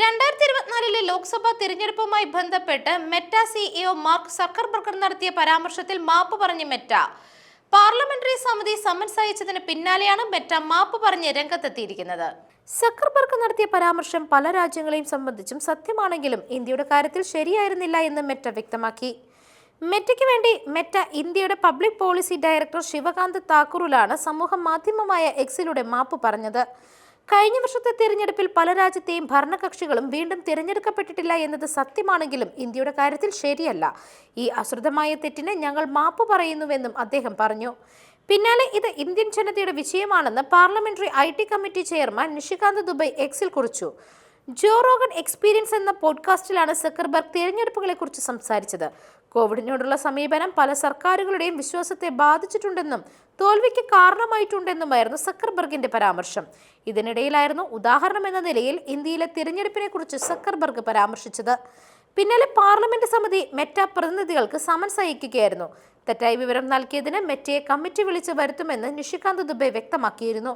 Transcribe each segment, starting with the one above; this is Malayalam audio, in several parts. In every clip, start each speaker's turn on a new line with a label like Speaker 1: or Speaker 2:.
Speaker 1: രണ്ടായിരത്തി ഇരുപത്തിനാലിലെ ലോക്സഭാ തിരഞ്ഞെടുപ്പുമായി ബന്ധപ്പെട്ട് മെറ്റ സിഇഒ മാർക്ക് സക്കർബർഗർ നടത്തിയ പരാമർശത്തിൽ മാപ്പ് പറഞ്ഞ് മെറ്റ പാർലമെന്ററി സമിതി സമൻസ് അയച്ചതിന് പിന്നാലെയാണ് മെറ്റ മാപ്പ് പറഞ്ഞ് രംഗത്തെത്തിയിരിക്കുന്നത്
Speaker 2: സക്കർബർഗ് നടത്തിയ പരാമർശം പല രാജ്യങ്ങളെയും സംബന്ധിച്ചും സത്യമാണെങ്കിലും ഇന്ത്യയുടെ കാര്യത്തിൽ ശരിയായിരുന്നില്ല എന്ന് മെറ്റ വ്യക്തമാക്കി മെറ്റയ്ക്ക് വേണ്ടി മെറ്റ ഇന്ത്യയുടെ പബ്ലിക് പോളിസി ഡയറക്ടർ ശിവകാന്ത് താക്കൂറിലാണ് സമൂഹ മാധ്യമമായ എക്സിലൂടെ മാപ്പ് പറഞ്ഞത് കഴിഞ്ഞ വർഷത്തെ തിരഞ്ഞെടുപ്പിൽ പല രാജ്യത്തെയും ഭരണകക്ഷികളും വീണ്ടും തിരഞ്ഞെടുക്കപ്പെട്ടിട്ടില്ല എന്നത് സത്യമാണെങ്കിലും ഇന്ത്യയുടെ കാര്യത്തിൽ ശരിയല്ല ഈ അശ്രുതമായ തെറ്റിന് ഞങ്ങൾ മാപ്പ് പറയുന്നുവെന്നും അദ്ദേഹം പറഞ്ഞു പിന്നാലെ ഇത് ഇന്ത്യൻ ജനതയുടെ വിജയമാണെന്ന് parliamentary I T committee chairman Nishikant Dubey എക്സിൽ കുറിച്ചു ജോ എക്സ്പീരിയൻസ് എന്ന പോഡ്കാസ്റ്റിലാണ് സക്കർബർഗ് തിരഞ്ഞെടുപ്പുകളെക്കുറിച്ച് സംസാരിച്ചത് കോവിഡിനോടുള്ള സമീപനം പല സർക്കാരുകളുടെയും വിശ്വാസത്തെ ബാധിച്ചിട്ടുണ്ടെന്നും തോൽവിക്ക് കാരണമായിട്ടുണ്ടെന്നുമായിരുന്നു സക്കർബർഗിന്റെ പരാമർശം ഇതിനിടയിലായിരുന്നു ഉദാഹരണം എന്ന നിലയിൽ ഇന്ത്യയിലെ തിരഞ്ഞെടുപ്പിനെ കുറിച്ച് സക്കർബർഗ് പരാമർശിച്ചത് പിന്നാലെ പാർലമെന്റ് സമിതി മെറ്റ പ്രതിനിധികൾക്ക് സമൻസ് അയക്കുകയായിരുന്നു തെറ്റായ വിവരം നൽകിയതിന് മെറ്റയെ കമ്മിറ്റി വിളിച്ച് വരുത്തുമെന്ന് നിഷികാന്ത് ദുബെ വ്യക്തമാക്കിയിരുന്നു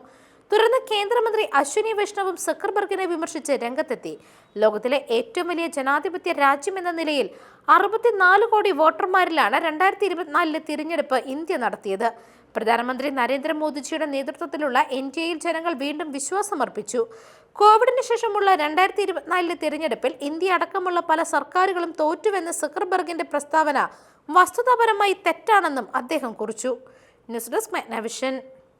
Speaker 2: തുടർന്ന് കേന്ദ്രമന്ത്രി അശ്വിനി വൈഷ്ണവും സക്കർബർഗിനെ വിമർശിച്ച് രംഗത്തെത്തി ലോകത്തിലെ ഏറ്റവും വലിയ ജനാധിപത്യ രാജ്യം എന്ന നിലയിൽ അറുപത്തിനാല് കോടി വോട്ടർമാരിലാണ് രണ്ടായിരത്തി ഇരുപത്തിനാലിലെ തിരഞ്ഞെടുപ്പ് ഇന്ത്യ നടത്തിയത് പ്രധാനമന്ത്രി നരേന്ദ്രമോദിജിയുടെ നേതൃത്വത്തിലുള്ള എൻ ഡി എയിൽ ജനങ്ങൾ വീണ്ടും വിശ്വാസമർപ്പിച്ചു കോവിഡിന് ശേഷമുള്ള രണ്ടായിരത്തി ഇരുപത്തിനാലിലെ തിരഞ്ഞെടുപ്പിൽ ഇന്ത്യ അടക്കമുള്ള പല സർക്കാരുകളും തോറ്റുവെന്ന സക്കർബർഗിന്റെ പ്രസ്താവന വസ്തുതാപരമായി തെറ്റാണെന്നും അദ്ദേഹം കുറിച്ചു ന്യൂസ് ഡെസ്ക് മെഗ്നവിഷൻ